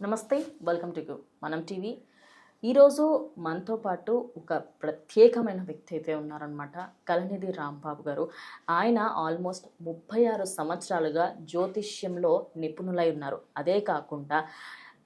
నమస్తే welcome to you. Manam TV. ఈరోజు మనతో పాటు ఒక ప్రత్యేకమైన వ్యక్తి అయితే ఉన్నారనమాట కలనిధి రాంబాబు గారు. ఆయన ఆల్మోస్ట్ ముప్పై ఆరు సంవత్సరాలుగా జ్యోతిష్యంలో నిపుణులై ఉన్నారు. అదే కాకుండా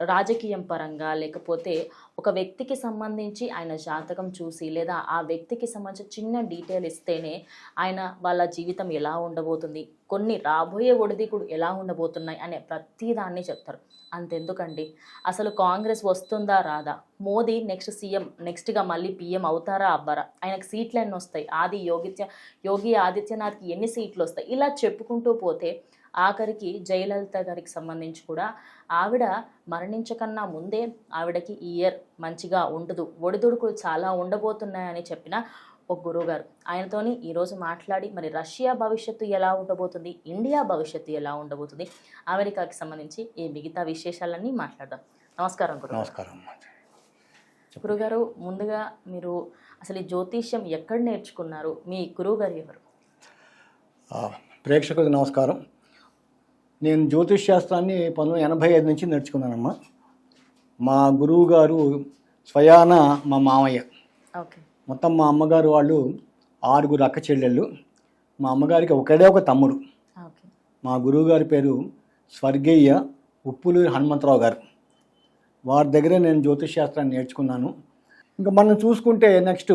రాజకీయం పరంగా లేకపోతే ఒక వ్యక్తికి సంబంధించి ఆయన జాతకం చూసి లేదా ఆ వ్యక్తికి సంబంధించి చిన్న డీటెయిల్ ఇస్తేనే ఆయన వాళ్ళ జీవితం ఎలా ఉండబోతుంది కొన్ని రాబోయే ఒడిదికుడు ఎలా ఉండబోతున్నాయి అనే ప్రతిదాన్ని చెప్తారు. అంతెందుకండి? అసలు కాంగ్రెస్ వస్తుందా రాదా? మోదీ నెక్స్ట్ సీఎం నెక్స్ట్గా మళ్ళీ పీఎం అవుతారా అవ్వరా ఆయనకు సీట్లు ఎన్ని వస్తాయి ఆది యోగిత్య యోగి ఆదిత్యనాథ్కి ఎన్ని సీట్లు వస్తాయి? ఇలా చెప్పుకుంటూ పోతే ఆఖరికి జయలలిత గారికి సంబంధించి కూడా ఆవిడ మరణించకన్నా ముందే ఆవిడకి ఈ ఇయర్ మంచిగా ఉండదు. ఒడిదుడుకులు చాలా ఉండబోతున్నాయని చెప్పిన ఒక గురువుగారు. ఆయనతోని ఈరోజు మాట్లాడి మరి రష్యా భవిష్యత్తు ఎలా ఉండబోతుంది? ఇండియా భవిష్యత్తు ఎలా ఉండబోతుంది? అమెరికాకి సంబంధించి ఈ మిగతా విశేషాలన్నీ మాట్లాడదాం. నమస్కారం గురు నమస్కారం గురుగారు ముందుగా మీరు అసలు ఈ జ్యోతిష్యం ఎక్కడ నేర్చుకున్నారు? మీ గురువుగారు ఎవరు? ప్రేక్షకులకు నమస్కారం. నేను జ్యోతిష్ శాస్త్రాన్ని పంతొమ్మిది ఎనభై ఐదు నుంచి నేర్చుకున్నానమ్మా. మా గురువు గారు స్వయాన మా మామయ్య. మొత్తం మా అమ్మగారు వాళ్ళు ఆరుగురు అక్క చెల్లెళ్ళు. మా అమ్మగారికి ఒకడే ఒక తమ్ముడు. మా గురువు గారి పేరు స్వర్గీయ ఉప్పులూరి హనుమంతరావు గారు. వారి దగ్గరే నేను జ్యోతిష్ శాస్త్రాన్ని నేర్చుకున్నాను. ఇంకా మనం చూసుకుంటే నెక్స్ట్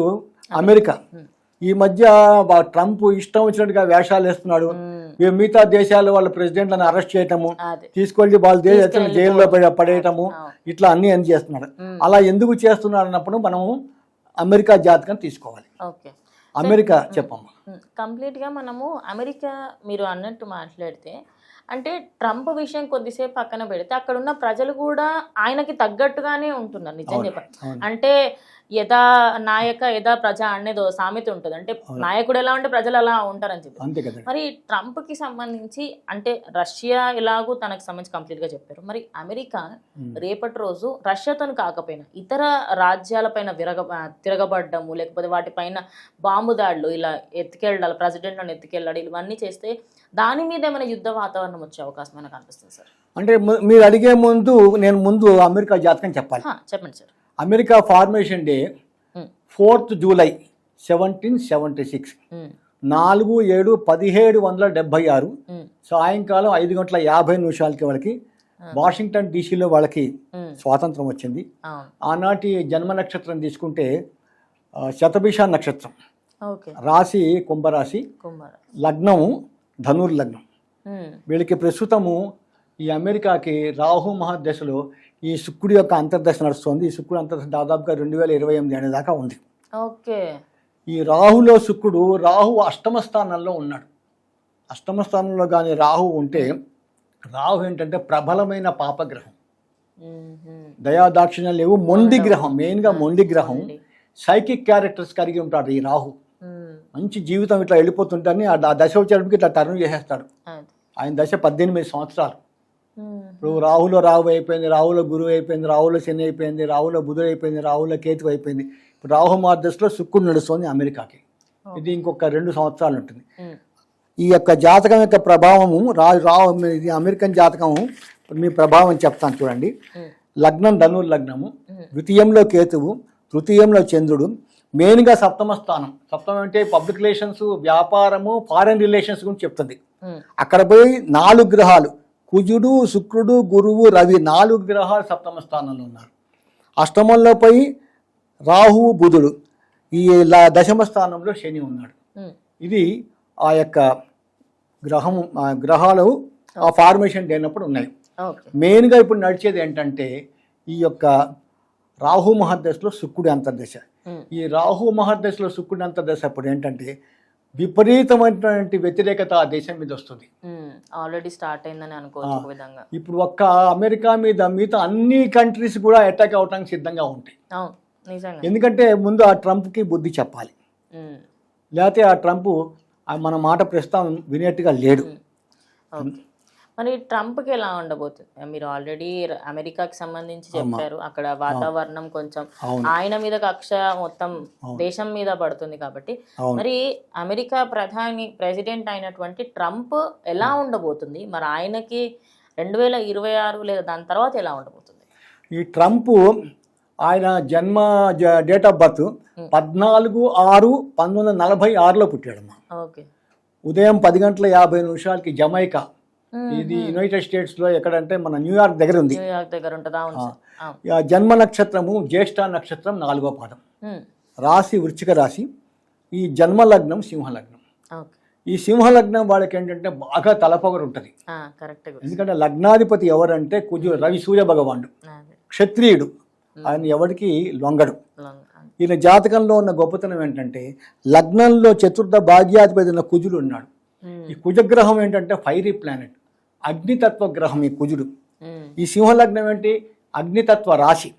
అమెరికా. ఈ మధ్య ట్రంప్ ఇష్టం వచ్చినట్టుగా వేషాలు వేస్తున్నాడు. మిగతా దేశాల వాళ్ళ ప్రెసిడెంట్లను అరెస్ట్ చేయటము తీసుకెళ్ళి వాళ్ళ దేశ జైల్లో పడే- పడేయటము. ఇట్లా అన్ని అని చేస్తున్నాడు. అలా ఎందుకు చేస్తున్నాడు అన్నప్పుడు మనము అమెరికా జాతకం తీసుకోవాలి. ఓకే. అమెరికా చెప్పమ్మా. కంప్లీట్గా మనము అమెరికా మీరు అన్నట్టు మాట్లాడితే అంటే ట్రంప్ విషయం కొద్దిసేపు పక్కన పెడితే అక్కడ ఉన్న ప్రజలు కూడా ఆయనకి తగ్గట్టుగానే ఉంటున్నారు. నిజం చెప్పాలి అవును. అంటే యథా నాయక యథా ప్రజ అనేది సామెత ఉంటుంది. అంటే నాయకుడు ఎలా ఉంటే ప్రజలు అలా ఉంటారని చెప్పి. అంతే కదా. మరి ట్రంప్కి సంబంధించి అంటే రష్యా ఎలాగూ తనకు సంబంధించి కంప్లీట్గా చెప్పారు. మరి అమెరికా. రేపటి రోజు రష్యాతో కాకపోయినా ఇతర రాజ్యాలపైన విరగ తిరగబడ్డము లేకపోతే వాటిపైన బాంబు దాడులు ఇలా ఎత్తుకెళ్ళాలి ప్రెసిడెంట్లను ఎత్తుకెళ్ళాలి ఇవన్నీ చేస్తే దాని మీద ఏమైనా యుద్ధ వాతావరణం వచ్చే అవకాశం మనకు అనిపిస్తుంది సార్ అంటే మీరు అడిగే ముందు నేను ముందు అమెరికా జాతకం చెప్పాలి. చెప్పండి sir America formation day hmm. Fourth July seventeen seventy six hmm. నాలుగు ఏడు పదిహేడు వందల డెబ్బై ఆరు మ్మ్. సాయంకాలం ఐదు గంటల యాభై నిమిషాలకి వాళ్ళకి వాషింగ్టన్ డీసీలో వాళ్ళకి. స్వాతంత్రం వచ్చింది ఆనాటి జన్మ నక్షత్రం తీసుకుంటే శతభిష నక్షత్రం రాశి కుంభరాశి లగ్నము ధనుర్ లగ్నం. వీళ్ళకి ప్రస్తుతము ఈ అమెరికాకి రాహు మహాదశలో ఈ శుక్రుడి యొక్క అంతర్దశ నడుస్తుంది ఈ శుక్రుడు అంతర్దశ దాదాపుగా రెండు వేల ఇరవై ఎనిమిది అనే దాకా ఉంది ఓకే ఈ రాహులో శుక్రుడు రాహు అష్టమ స్థానంలో ఉన్నాడు అష్టమ స్థానంలో కానీ రాహు ఉంటే రాహు ఏంటంటే ప్రబలమైన పాపగ్రహం. దయాదాక్షిణ్యం లేవు మొండి గ్రహం మెయిన్గా మొండి గ్రహం. సైకిక్ క్యారెక్టర్స్ కలిగి ఉంటాడు ఈ రాహు. మంచి జీవితం ఇట్లా వెళ్ళిపోతుంటాని ఆ దశ వచ్చేటప్పటికి ఇట్లా టర్న్ చేసేస్తాడు. ఆయన దశ పద్దెనిమిది సంవత్సరాలు. ఇప్పుడు రాహులో రాహు అయిపోయింది రాహులో గురువు అయిపోయింది రాహులో శని అయిపోయింది రాహులో బుధుడు అయిపోయింది రాహులో కేతు అయిపోయింది. ఇప్పుడు రాహు మార్గదశలో శుక్రుడు నడుస్తుంది అమెరికాకి. ఇది ఇంకొక రెండు సంవత్సరాలు ఉంటుంది. ఈ యొక్క జాతకం యొక్క ప్రభావము రా రాహు ఇది అమెరికన్ జాతకము. మీ ప్రభావం చెప్తాను చూడండి. లగ్నం ధనుర్ లగ్నము. ద్వితీయంలో కేతువు తృతీయంలో చంద్రుడు. మెయిన్గా సప్తమ స్థానం. సప్తమం అంటే పబ్లిక్ రిలేషన్స్ వ్యాపారము ఫారెన్ రిలేషన్స్ గురించి చెప్తుంది. అక్కడ పోయి నాలుగు గ్రహాలు కుజుడు శుక్రుడు గురువు రవి నాలుగు గ్రహాలు సప్తమ స్థానంలో ఉన్నారు. అష్టమంలో పోయి రాహువు బుధుడు. ఈ దశమ స్థానంలో శని ఉన్నాడు. ఇది ఆ యొక్క గ్రహము ఆ గ్రహాలు ఆ ఫార్మేషన్ అయినప్పుడు ఉన్నాయి. మెయిన్గా ఇప్పుడు నడిచేది ఏంటంటే ఈ యొక్క రాహు మహర్దశలో శుక్రుడి అంతర్దశ. ఈ రాహు మహర్దశలో శుక్రుడి అంతర్దశ అప్పుడు ఏంటంటే విపరీతమైనటువంటి వ్యతిరేకత ఆ దేశం మీద వస్తుంది. ఆల్రెడీ స్టార్ట్ అయిందని అనుకోవచ్చు విధంగా. ఇప్పుడు ఒక్క అమెరికా మీద మిగతా అన్ని కంట్రీస్ కూడా అటాక్ అవడానికి సిద్ధంగా ఉంటాయి. ఎందుకంటే ముందు ఆ ట్రంప్కి బుద్ధి చెప్పాలి. మ్మ్. లేకపోతే ఆ ట్రంప్ మన మాట ప్రస్తుతం వినేట్టుగా లేడు. ఓకే మరి ట్రంప్కి ఎలా ఉండబోతుంది మీరు ఆల్రెడీ అమెరికాకి సంబంధించి చెప్పారు. అక్కడ వాతావరణం కొంచెం. ఆయన మీద కక్ష మొత్తం దేశం మీద పడుతుంది కాబట్టి. మరి అమెరికా ప్రధాని ప్రెసిడెంట్ అయినటువంటి ట్రంప్ ఎలా ఉండబోతుంది? మరి ఆయనకి రెండు వేల ఇరవై ఆరు లేదా దాని తర్వాత ఎలా ఉండబోతుంది? ఈ ట్రంప్ ఆయన జన్మ డేట్ ఆఫ్ బర్త్ పద్నాలుగు ఆరు పంతొమ్మిది వందల నలభై ఆరులో పుట్టాడమ్మా. ఓకే. ఉదయం పది గంటల యాభై నిమిషాలకి జమైకా ఇది యునైటెడ్ స్టేట్స్లో ఎక్కడంటే మన న్యూయార్క్ దగ్గర ఉంది న్యూయార్క్ దగ్గర ఉంటుందా జన్మ నక్షత్రము జ్యేష్ఠ నక్షత్రం నాలుగో పాదం. రాశి వృచ్చిక రాశి ఈ జన్మ లగ్నం సింహ లగ్నం. ఓకే. ఈ సింహ లగ్నం వాళ్ళకి ఏంటంటే బాగా తలపొగరు ఉంటుంది ఎందుకంటే లగ్నాధిపతి ఎవరంటే కుజు రవి సూర్య భగవానుడు క్షత్రియుడు. ఆయన ఎవరికి లొంగడు. ఈయన జాతకంలో ఉన్న గొప్పతనం ఏంటంటే లగ్నంలో చతుర్థ భాగ్యాధిపతి ఉన్న కుజుడు ఉన్నాడు. ఈ కుజగ్రహం ఏంటంటే ఫైరీ ప్లానెట్ అగ్నితత్వ గ్రహం ఈ కుజుడు. ఈ సింహలగ్నం ఏంటి? అగ్నితత్వ రాశి.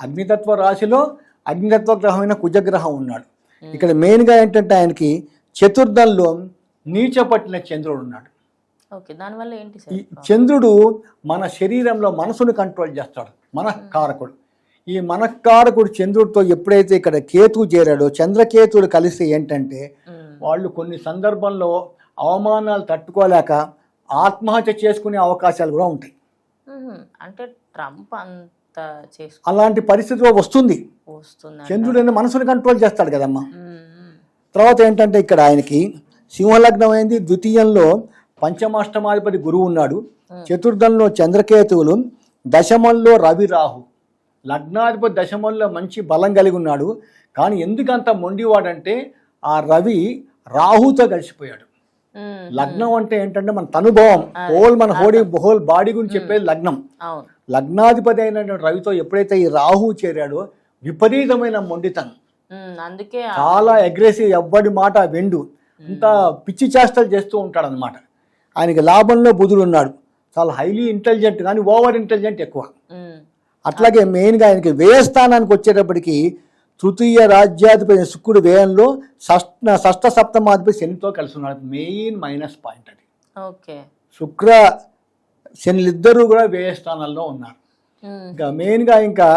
అగ్నితత్వ రాశిలో అగ్నితత్వ గ్రహమైన కుజగ్రహం ఉన్నాడు. ఇక్కడ మెయిన్గా ఏంటంటే ఆయనకి చతుర్థంలో నీచ పట్టిన చంద్రుడు ఉన్నాడు. ఓకే దానివల్ల ఏంటి ఈ చంద్రుడు మన శరీరంలో మనసును కంట్రోల్ చేస్తాడు మనఃకారకుడు ఈ మనఃకారకుడు చంద్రుడితో ఎప్పుడైతే ఇక్కడ కేతు చేరాడో చంద్రకేతుడు కలిసి ఏంటంటే వాళ్ళు కొన్ని సందర్భంలో అవమానాలు తట్టుకోలేక ఆత్మహత్య చేసుకునే అవకాశాలు కూడా ఉంటాయి. అంటే ట్రంప్ అంత అలాంటి పరిస్థితిలో వస్తుంది. చంద్రుడు మనసుని కంట్రోల్ చేస్తాడు కదమ్మా. తర్వాత ఏంటంటే ఇక్కడ ఆయనకి సింహలగ్నం అయింది ద్వితీయంలో పంచమాష్టమాధిపతి గురువు ఉన్నాడు. చతుర్థంలో చంద్రకేతువులు. దశమంలో రవి రాహు. లగ్నాధిపతి దశమంలో మంచి బలం కలిగి ఉన్నాడు. కానీ ఎందుకంత మొండివాడంటే ఆ రవి రాహుతో కలిసిపోయాడు. లగ్నం అంటే ఏంటంటే మన తనుభవం హోల్ మన హోడి హోల్ బాడీ గురించి చెప్పేది లగ్నం. లగ్నాధిపతి అయినటువంటి రవితో ఎప్పుడైతే ఈ రాహు చేరాడో విపరీతమైన మొండితనం. అందుకే చాలా అగ్రెసివ్ ఎవ్వడి మాట వెండు. అంతా పిచ్చి చేష్టలు చేస్తూ ఉంటాడు అనమాట ఆయనకి లాభంలో బుధుడు ఉన్నాడు. చాలా హైలీ ఇంటెలిజెంట్ కానీ ఓవర్ ఇంటెలిజెంట్ ఎక్కువ. అట్లాగే మెయిన్గా ఆయనకి వ్యయస్థానానికి వచ్చేటప్పటికి తృతీయ రాజ్యాధిపతి శుక్రుడు వ్యయంలో షష్ట షష్ట సప్తమాధిపతి శనితో కలిసి ఉన్నాడు. మెయిన్ మైనస్ పాయింట్ అది. ఓకే. శుక్ర శనిలిద్దరూ కూడా వ్యయస్థానాల్లో ఉన్నారు. ఉమ్, ఇంకా మెయిన్గా ఇంకా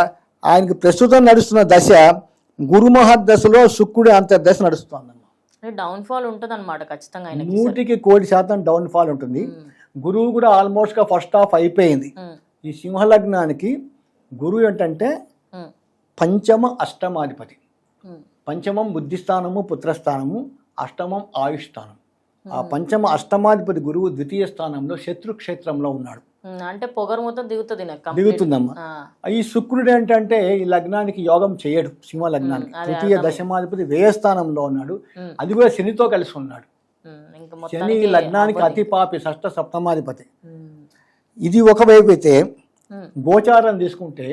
ఆయనకి ప్రస్తుతం నడుస్తున్న దశ గురుమహర్దశలో శుక్రుడి అంతర్దశ అంటే డౌన్ ఫాల్ ఉంటుంది అనమాట ఖచ్చితంగా నూటికి కోటి శాతం డౌన్ ఫాల్ ఉంటుంది గురువు కూడా ఆల్మోస్ట్గా ఫస్ట్ హాఫ్ అయిపోయింది. ఈ సింహలగ్నానికి గురువు ఏంటంటే పంచమ అష్టమాధిపతి. పంచమం బుద్ధిస్థానము పుత్రస్థానము అష్టమం ఆయుష్స్థానం. ఆ పంచమ అష్టమాధిపతి గురువు ద్వితీయ స్థానంలో శత్రుక్షేత్రంలో ఉన్నాడు. అంటే పొగరు మొత్తం దిగుతుంది. దిగుతుందమ్మా. ఈ శుక్రుడు ఏంటంటే ఈ లగ్నానికి యోగం చేయడు సింహ లగ్నానికి. తృతీయ దశమాధిపతి వ్యయస్థానంలో ఉన్నాడు. అది కూడా శనితో కలిసి ఉన్నాడు. శని లగ్నానికి అతి పాపి షష్ట సప్తమాధిపతి. ఇది ఒకవైపు అయితే గోచారం తీసుకుంటే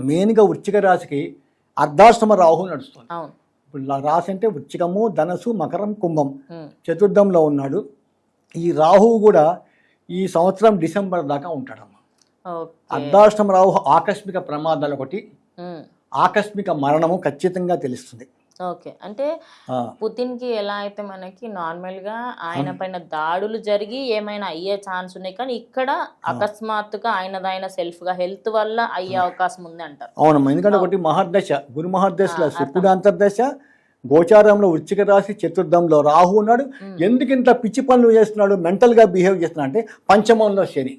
మెయిన్గా వృచ్చిక రాశికి అర్ధాష్టమ రాహు నడుస్తుంది. ఇప్పుడు రాశి అంటే వృచ్చికము ధనసు మకరం కుంభం చతుర్థంలో ఉన్నాడు. ఈ రాహువు కూడా ఈ సంవత్సరం డిసెంబర్ దాకా ఉంటాడమ్మా. అర్ధాష్టమ రాహు ఆకస్మిక ప్రమాదాలు ఒకటి ఆకస్మిక మరణము ఖచ్చితంగా తెలుస్తుంది. ఓకే. అంటే పుతిన్కి ఎలా అయితే మనకి నార్మల్గా ఆయన పైన దాడులు జరిగి ఏమైనా అయ్యే ఛాన్స్ ఉన్నాయి. కానీ ఇక్కడ అకస్మాత్తుగా ఆయనదైన సెల్ఫ్గా హెల్త్ వల్ల అయ్యే అవకాశం ఉంది అంటారు అవునమ్మా. ఎందుకంటే ఒకటి మహర్దశ గురు మహర్దశలో శుక్రుడు అంతర్దశ? గోచారంలో వృచ్చిక రాశి చతుర్థంలో రాహు ఉన్నాడు. ఎందుకు ఇంత పిచ్చి పనులు చేస్తున్నాడు? మెంటల్గా బిహేవ్ చేస్తున్నాడు. అంటే పంచమంలో శని.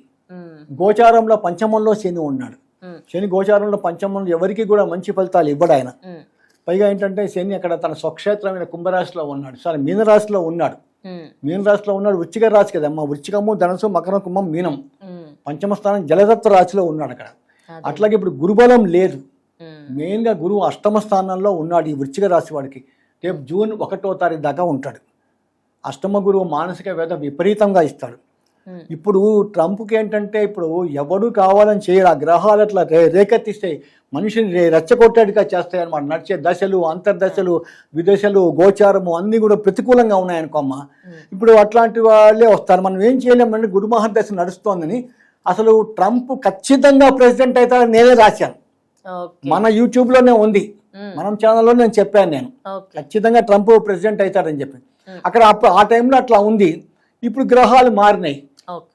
గోచారంలో పంచమంలో శని ఉన్నాడు. శని గోచారంలో పంచమంలో ఎవరికి కూడా మంచి ఫలితాలు ఇవ్వడు ఆయన. పైగా ఏంటంటే శని అక్కడ తన స్వక్షేత్రమైన కుంభరాశిలో ఉన్నాడు. సారీ మీనరాశిలో ఉన్నాడు. మీనరాశిలో ఉన్నాడు వృచ్చిక రాశి కదమ్మా వృచ్చికము ధనసు మకరం కుంభం మీనం. పంచమ స్థానం జలదత్త రాశిలో ఉన్నాడు అక్కడ. అట్లాగే ఇప్పుడు గురుబలం లేదు. మెయిన్గా గురువు అష్టమ స్థానంలో ఉన్నాడు ఈ వృచ్చిక రాశి వాడికి. రేపు జూన్ ఒకటో తారీఖు దాకా ఉంటాడు. అష్టమ గురువు మానసిక వేద విపరీతంగా ఇస్తాడు. ఇప్పుడు ట్రంప్కి ఏంటంటే ఇప్పుడు ఎవడు కావాలని చేయరు ఆ గ్రహాలు అట్లా రే రేకెత్తిస్తాయి. మనిషిని రే- రెచ్చగొట్టేట్టుగా చేస్తాయి అన్నమాట నడిచే దశలు అంతర్దశలు విదశలు గోచారము అన్నీ కూడా ప్రతికూలంగా ఉన్నాయనుకో అమ్మ ఇప్పుడు అట్లాంటి వాళ్ళే వస్తారు. మనం ఏం చేయలేమంటే గురు మహర్దశ నడుస్తోందని అసలు ట్రంప్ ఖచ్చితంగా ప్రెసిడెంట్ అవుతాడని నేనే రాశాను. మన యూట్యూబ్లోనే ఉంది. ఉమ్, మనం ఛానల్లో నేను చెప్పాను నేను. ఖచ్చితంగా ట్రంప్ ప్రెసిడెంట్ అవుతాడని చెప్పి. అక్కడ అప్పుడు ఆ టైంలో అట్లా ఉంది. ఇప్పుడు గ్రహాలు మారినాయి.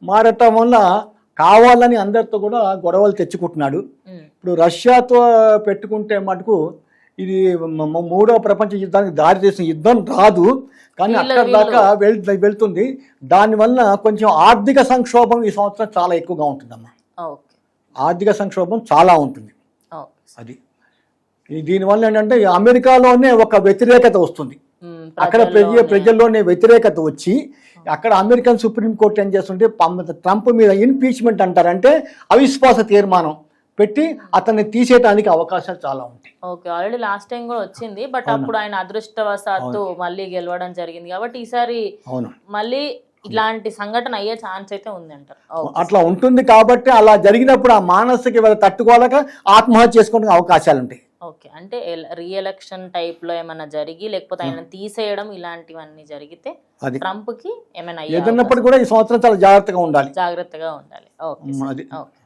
మారటం వల్ల కావాలని అందరితో కూడా గొడవలు తెచ్చుకుంటున్నాడు. ఉమ్, ఇప్పుడు రష్యాతో పెట్టుకుంటే మటుకు ఇది మ- మ- మూడవ ప్రపంచ యుద్ధానికి దారి తీసిన యుద్ధం రాదు. కానీ అక్కడ దాకా వెళ్ వెళ్తుంది. దానివల్ల కొంచెం ఆర్థిక సంక్షోభం ఈ సంవత్సరం చాలా ఎక్కువగా ఉంటుందమ్మా. ఆర్థిక సంక్షోభం చాలా ఉంటుంది. అది. దీనివల్ల ఏంటంటే అమెరికాలోనే ఒక వ్యతిరేకత వస్తుంది. మ్మ్. అక్కడ ప్రజ. ప్రజల్లోనే వ్యతిరేకత వచ్చి అక్కడ అమెరికన్ సుప్రీం కోర్ట్ ఏం చేస్తుంటే ట్రంప్ మీద ఇన్పీచ్మెంట్ అంటారంటే అవిశ్వాస తీర్మానం పెట్టి అతన్ని తీసేయడానికి అవకాశాలు చాలా ఉంటాయి. ఓకే ఆల్రెడీ లాస్ట్ టైం కూడా వచ్చింది బట్ అప్పుడు ఆయన అదృష్టవశాత్తు మళ్ళీ గెలవడం జరిగింది కాబట్టి ఈసారి మళ్ళీ ఇలాంటి సంఘటన అయ్యే ఛాన్స్ అయితే ఉంది అంటారు ఓకే. అట్లా ఉంటుంది కాబట్టి అలా జరిగినప్పుడు ఆ మానసిక తట్టుకోలేక ఆత్మహత్య చేసుకునే అవకాశాలు ఉంటాయి. ఓకే. అంటే రీఎలక్షన్ టైప్లో ఏమైనా జరిగి లేకపోతే ఆయన తీసేయడం ఇలాంటివన్నీ జరిగితే ట్రంప్కి ఏమైనా ఏదన్నప్పుడు కూడా ఈ సంవత్సరం చాలా జాగ్రత్తగా ఉండాలి. జాగ్రత్తగా ఉండాలి. Okay okay.